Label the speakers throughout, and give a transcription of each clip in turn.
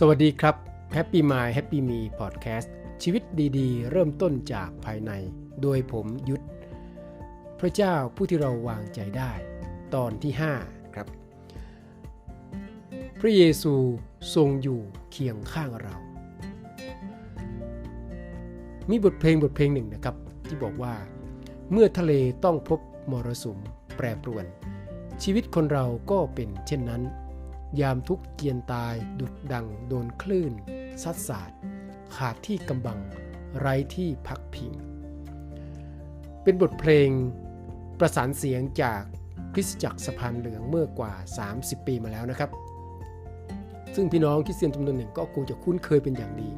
Speaker 1: สวัสดีครับ Happy Mind Happy Me Podcast ชีวิตดีๆ เริ่มต้นจากภายใน โดยผมยุทธพระเจ้าผู้ที่เราวางใจได้ ตอนที่ 5 ครับ พระเยซูทรงอยู่เคียงข้างเรา มีบทเพลงบทเพลงหนึ่งนะครับ ที่บอกว่า เมื่อทะเลต้องพบมรสุมแปรปรวน ชีวิตคนเราก็เป็นเช่นนั้น ยามทุกเกียนตายดุดดังโดนคลื่น ซัดสาด ขาดที่กำบัง ไร้ที่พักพิง เป็นบทเพลงประสานเสียงจากคริสตจักรสะพานเหลืองเมื่อกว่า 30 ปีมาแล้วนะครับ ซึ่งพี่น้องคริสเตียนจำนวนหนึ่งก็คงจะคุ้นเคยเป็นอย่างดี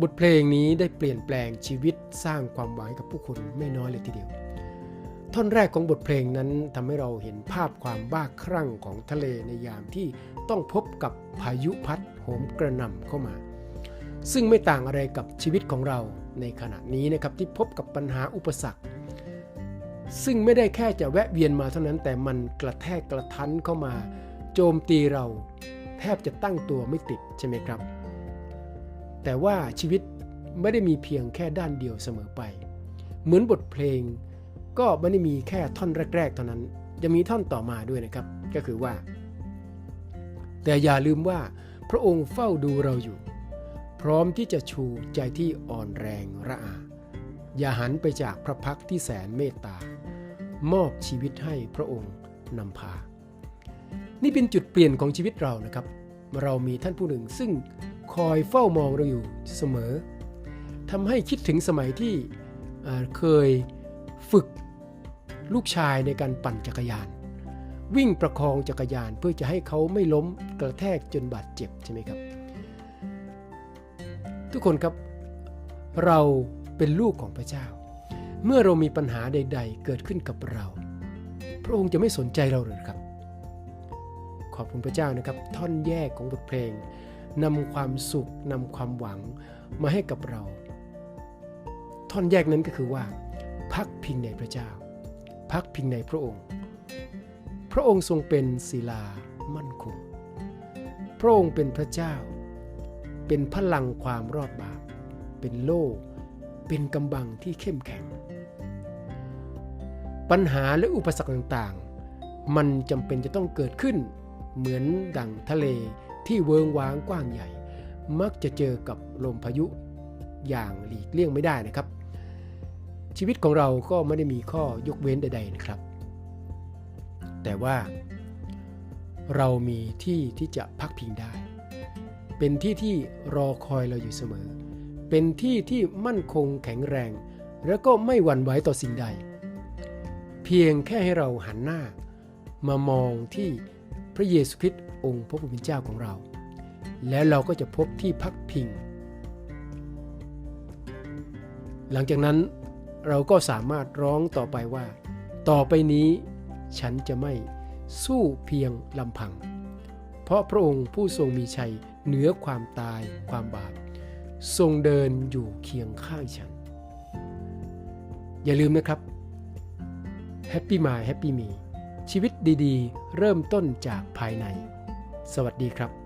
Speaker 1: บทเพลงนี้ได้เปลี่ยนแปลงชีวิตสร้างความหวังให้กับผู้คนไม่น้อยเลยทีเดียว ท่อนแรกของบทเพลงนั้นทำให้เราเห็นภาพความบ้าคลั่งของทะเลในยามที่ต้องพบกับพายุพัดโหมกระหน่ำเข้ามา ซึ่งไม่ต่างอะไรกับชีวิตของเราในขณะนี้นะครับที่พบกับปัญหาอุปสรรค ซึ่งไม่ได้แค่จะแวะเวียนมาเท่านั้นแต่มันกระแทกกระทันเข้ามา โจมตีเราแทบจะตั้งตัวไม่ติดใช่ไหมครับ แต่ว่าชีวิตไม่ได้มีเพียงแค่ด้านเดียวเสมอไป เหมือนบทเพลง ก็ไม่ได้มีแค่ท่อนแรก ๆ เท่านั้น จะมีท่อนต่อมาด้วยนะครับ ก็คือว่า แต่อย่าลืมว่าพระองค์เฝ้าดูเราอยู่ พร้อมที่จะชูใจที่อ่อนแรงระอา อย่าหันไปจากพระพักที่แสนเมตตา มอบชีวิตให้พระองค์นำพา นี่เป็นจุดเปลี่ยนของชีวิตเรานะครับ เรามีท่านผู้หนึ่งซึ่งคอยเฝ้ามองเราอยู่เสมอทำให้คิดถึงสมัยที่เคยฝึก ลูกชายในการปั่นจักรยาน วิ่งประคองจักรยานเพื่อจะให้เขาไม่ล้มกระแทกจนบาดเจ็บใช่ไหมครับ ทุกคนครับเราเป็นลูกของพระเจ้า เมื่อเรามีปัญหาใด ๆ เกิดขึ้นกับเรา พระองค์จะไม่สนใจเราเลยครับ ขอบคุณพระเจ้านะครับ ท่อนแยกของบทเพลงนำความสุขนำความหวังมาให้กับเรา ท่อนแยกนั้นก็คือว่า พักพิงในพระเจ้า พักพิงในพระองค์ พระองค์ทรงเป็นศิลามั่นคง พระองค์เป็นพระเจ้า เป็นพลังความรอดบาป เป็นโล่เป็นกำบังที่เข้มแข็ง ปัญหาและอุปสรรคต่างๆ มันจำเป็นจะต้องเกิดขึ้น เหมือนดั่งทะเลที่เวิงว้างกว้างใหญ่ มักจะเจอกับลมพายุอย่างหลีกเลี่ยงไม่ได้นะครับ ชีวิตของเราก็ไม่ได้มีข้อยกเว้นใด ๆนะครับ แต่ว่าเรามีที่ที่จะพักพิงได้ เป็นที่ที่รอคอยเราอยู่เสมอ เป็นที่ที่มั่นคงแข็งแรง แล้วก็ไม่หวั่นไหวต่อสิ่งใด เพียงแค่ให้เราหันหน้ามามองที่พระเยซูคริสต์องค์พระผู้เป็นเจ้าของเรา แล้วเราก็จะพบที่พักพิง หลังจากนั้น เราก็สามารถร้องต่อไปว่า ต่อไปนี้ฉันจะไม่สู้เพียงลำพัง เพราะพระองค์ผู้ทรงมีชัยเหนือความตายความบาป ทรงเดินอยู่เคียงข้างฉัน อย่าลืมนะครับ Happy Mind Happy Me ชีวิตดีๆ เริ่มต้นจากภายใน สวัสดีครับ